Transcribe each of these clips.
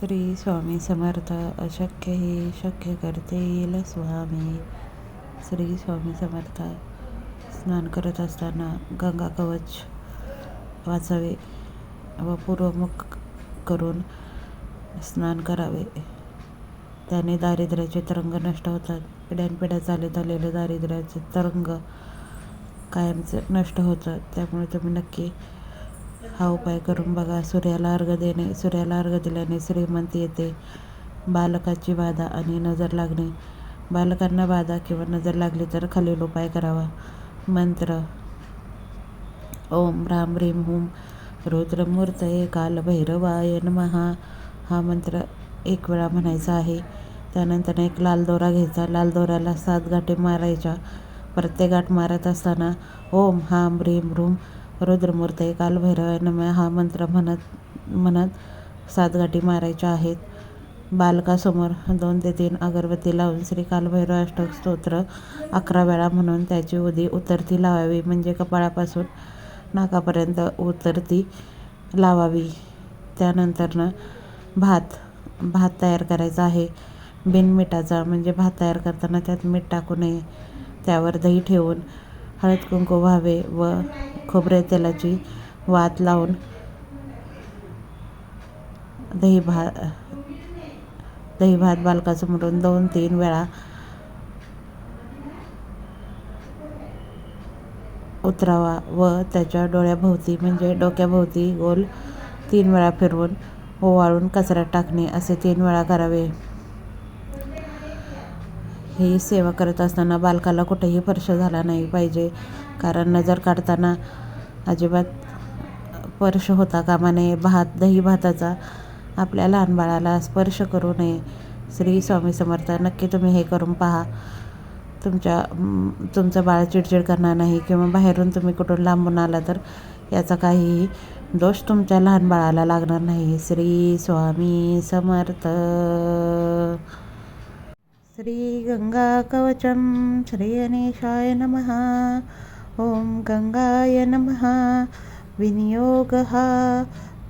श्री स्वामी समर्थ अशक्य हे शक्य करते येईल स्वामी. श्री स्वामी समर्थ स्नान करत असताना गंगा कवच वाचावे व पूर्वमुख करून स्नान करावे. त्याने दारिद्र्याचे तरंग नष्ट होतात. पिढ्यानपिढ्या चालत आलेले दारिद्र्याचे तरंग कायमचे नष्ट होतात त्यामुळे तुम्ही नक्की हा उपाय करून बघा सूर्याला अर्घ देणे सूर्याला अर्घ दिल्याने श्रीमंती येते. बालकाची बाधा आणि नजर लागणे. बालकांना बाधा किंवा नजर लागली तर खालील उपाय करावा. मंत्र. ओम राम ह्रीम हुम. रुद्रमूर्तये कालभैरवाय नमहा. हा मंत्र एक वेळा म्हणायचा आहे. त्यानंतर एक लाल दोरा घ्यायचा. लाल दोऱ्याला सात गाठी मारायच्या. प्रत्येक गाठ मारत असताना ओम हाम ह्रीम ह्रूम रुद्रमूर्ती कालभैरवाय नमः हा मंत्र म्हणत म्हणत सात गाठी मारायच्या आहेत. बालकासमोर दोन ते तीन अगरबत्ती लावून श्री कालभैरव अष्टक स्तोत्र अकरा वेळा म्हणून त्याची उदी उतरती लावावी म्हणजे कपाळापासून नाकापर्यंत उतरती लावावी. त्यानंतरनं भात भात तयार करायचा आहे. बिनमिठाचा म्हणजे भात तयार करताना त्यात मीठ टाकू नये. त्यावर दही ठेवून हळद कुंकू व्हावे व खोबरे तेलाची वात लावून दही भात दही भात बालकाचं म्हणून दोन तीन वेळा उतरावा व त्याच्या डोळ्याभोवती म्हणजे डोक्याभोवती गोल तीन वेळा फिरवून ओवाळून कचऱ्यात टाकणे असे तीन वेळा करावे. ही सेवा करत असताना बालकाला कुठेही स्पर्श झाला नाही पाहिजे. कारण नजर काढताना अजिबात स्पर्श होता कामा नये. भात दही भाताचा आपल्या लहान बाळाला स्पर्श करू नये. श्री स्वामी समर्थ नक्की तुम्ही हे करून पहा. तुमच्या तुमचं बाळ चिडचिड करणार नाही किंवा बाहेरून तुम्ही कुठून लांबून आला तर याचा काहीही दोष तुमच्या लहान बाळाला लागणार नाही. श्री स्वामी समर्थ. श्री गंगा कवचम श्री अनेशाय नमः. ॐ गङ्गाय नमः। विनियोगः।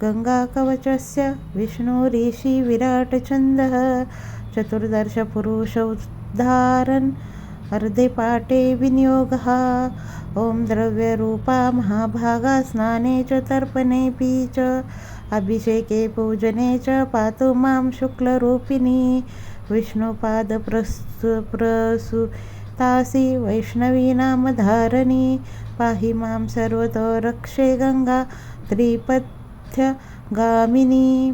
गङ्गाकवचस्य विष्णुरीशिविराटछन्दः चतुर्दशपुरुषोद्धारन् अर्धेपाठे विनियोगः। ॐ द्रव्यरूपा महाभागा स्नाने च तर्पणेऽपि च। अभिषेके पूजने च पातु मां शुक्लरूपिणी। विष्णुपादप्रस्तु प्रसुतासि वैष्णवीनामधारिणी पाहि मां सर्वतो रक्षे गङ्गा त्रिपथ्यगामिनी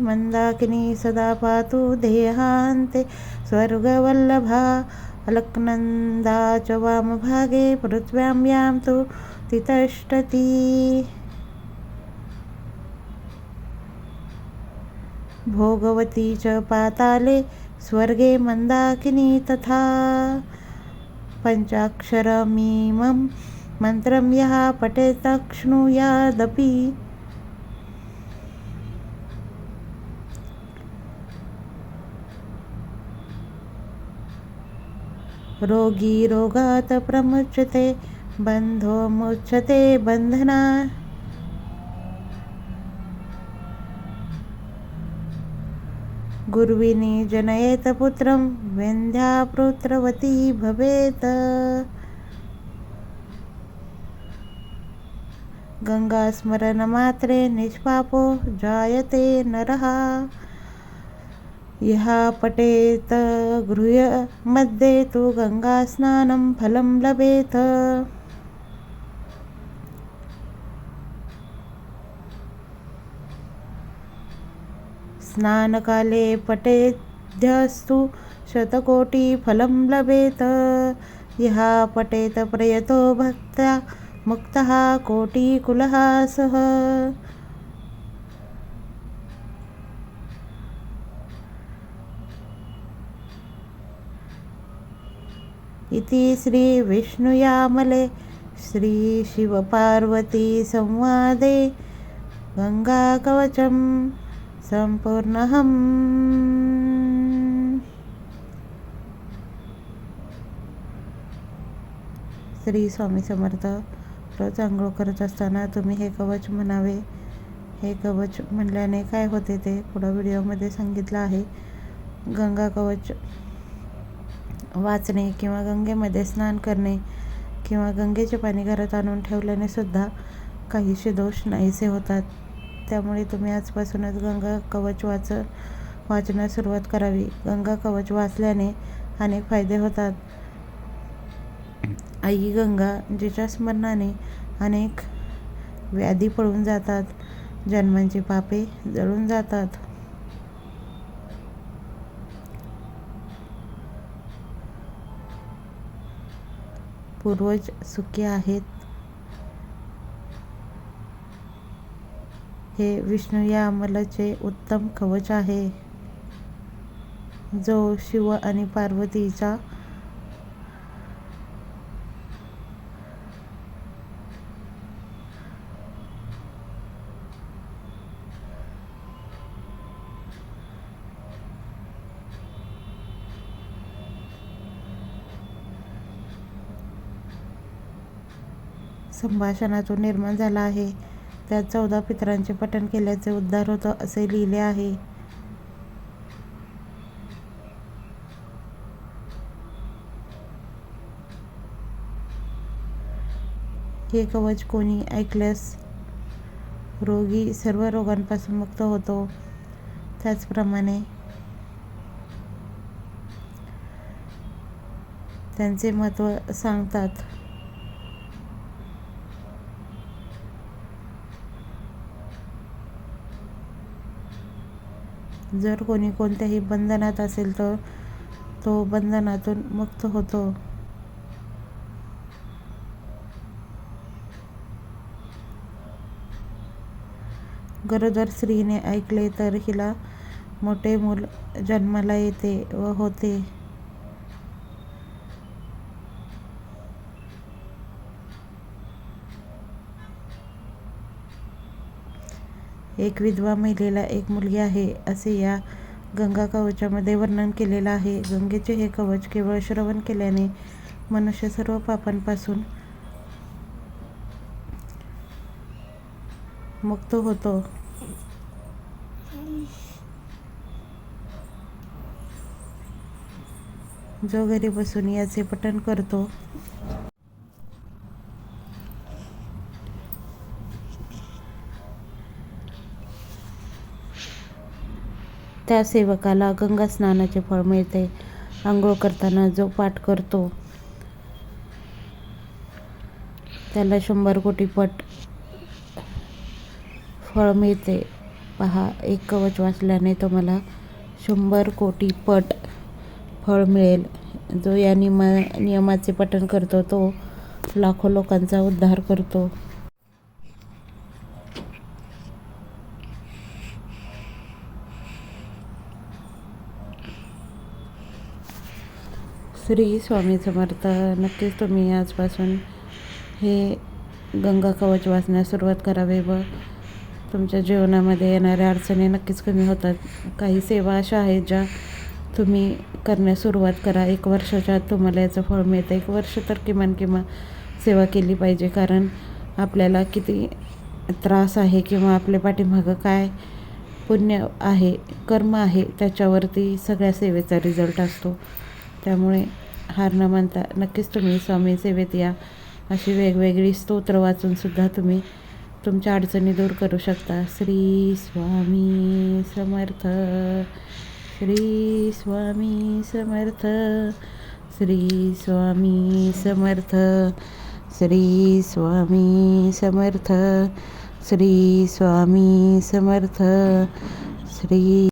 मन्दाकिनी सदा पातु देहान्ते स्वर्गवल्लभा अलक्नन्दा च वामभागे पृथ्व्यां यां तु तितष्टती। भोगवती च पाताले स्वर्गे मन्दाकिनी तथा पञ्चाक्षरमीमं मन्त्रं यः पठेत्तक्ष्णुयादपि रोगी रोगात् प्रमुच्यते बन्धो मुच्यते बन्धना। गुर्विनी जनयेत पुत्रं वेन्ध्या पुत्रवती भवेत्। गङ्गास्मरणमात्रे निष्पापो जायते नरः। यः पठेत् गृहमध्ये तु गङ्गास्नानं फलं लभेत्। स्नानकाले पठेद्यस्तु शतकोटिफलं लभेत। यः पठेत् प्रयतो भक्त्या मुक्तः कोटिकुलः सः इति श्रीविष्णुयामले श्रीशिवपार्वतीसंवादे गङ्गाकवचं संपूर्णहम्। श्री स्वामी समर्थ रोज आंघोळ करत असताना तुम्ही हे कवच म्हणावे. हे कवच म्हणल्याने काय होते ते पुढं व्हिडिओमध्ये सांगितलं आहे. गंगा कवच वाचणे किंवा गंगेमध्ये स्नान करणे किंवा गंगेचे पाणी घरात आणून ठेवल्याने सुद्धा काहीसे दोष नाहीसे होतात. त्यामुळे तुम्ही आजपासूनच गंगा कवच वाच वाचण्यास सुरुवात करावी. गंगा कवच वाचल्याने अनेक फायदे होतात. आई गंगा जिच्या स्मरणाने अनेक व्याधी पळून जातात. जन्मांची पापे जळून जातात. पूर्वज सुखी आहेत. हे विष्णू या अमलाचे उत्तम कवच आहे. जो शिव आणि पार्वतीचा संभाषणातून निर्माण झाला आहे. त्यात चौदा पितरांचे पठण केल्याचे उद्धार होतो असे लिहिले आहे. हे कवच कोणी ऐकल्यास रोगी सर्व रोगांपासून मुक्त होतो. त्याचप्रमाणे त्यांचे महत्त्व सांगतात. जर कोणी कोणत्याही बंधनात असेल तर तो बंधनातून मुक्त होतो. गरोदर स्त्रीने ऐकले तर हिला मोठे मूल जन्माला येते व होते. एक विधवा महिलेला एक मुलगी आहे असे या गंगा कवचामध्ये वर्णन केलेलं आहे. गंगेचे हे कवच केवळ श्रवण केल्याने मनुष्य सर्व पापांपासून मुक्त होतो. जो घरी बसून याचे पठण करतो त्या सेवकाला गंगा स्नानाचे फळ मिळते. आंघोळ करताना जो पाठ करतो त्याला शंभर कोटी पट फळ मिळते. पहा एक कवच वाचल्याने तुम्हाला शंभर कोटी पट फळ मिळेल. जो या नियमा नियमाचे पठण करतो तो लाखो लोकांचा उद्धार करतो. श्री स्वामी समर्थ. नक्कीच तुम्ही आजपासून हे गंगा कवच वाचण्यास सुरुवात करावी व तुमच्या जीवनामध्ये येणाऱ्या अडचणी नक्कीच कमी होतात. काही सेवा अशा आहेत ज्या तुम्ही करण्यास सुरुवात करा. एक वर्षाच्या आत तुम्हाला याचं फळ मिळतं. एक वर्ष तर किमान किमान सेवा केली पाहिजे. कारण आपल्याला किती त्रास आहे किंवा आपल्या पाठीमागं काय पुण्य आहे कर्म आहे त्याच्यावरती सगळ्या सेवेचा रिझल्ट असतो. त्यामुळे हार न मानता नक्कीच तुम्ही स्वामी सेवेत या. अशी वेगवेगळी स्तोत्र वाचूनसुद्धा तुम्ही तुमच्या अडचणी दूर करू शकता. श्री स्वामी समर्थ. श्री स्वामी समर्थ. श्री स्वामी समर्थ. श्री स्वामी समर्थ. श्री स्वामी समर्थ. श्री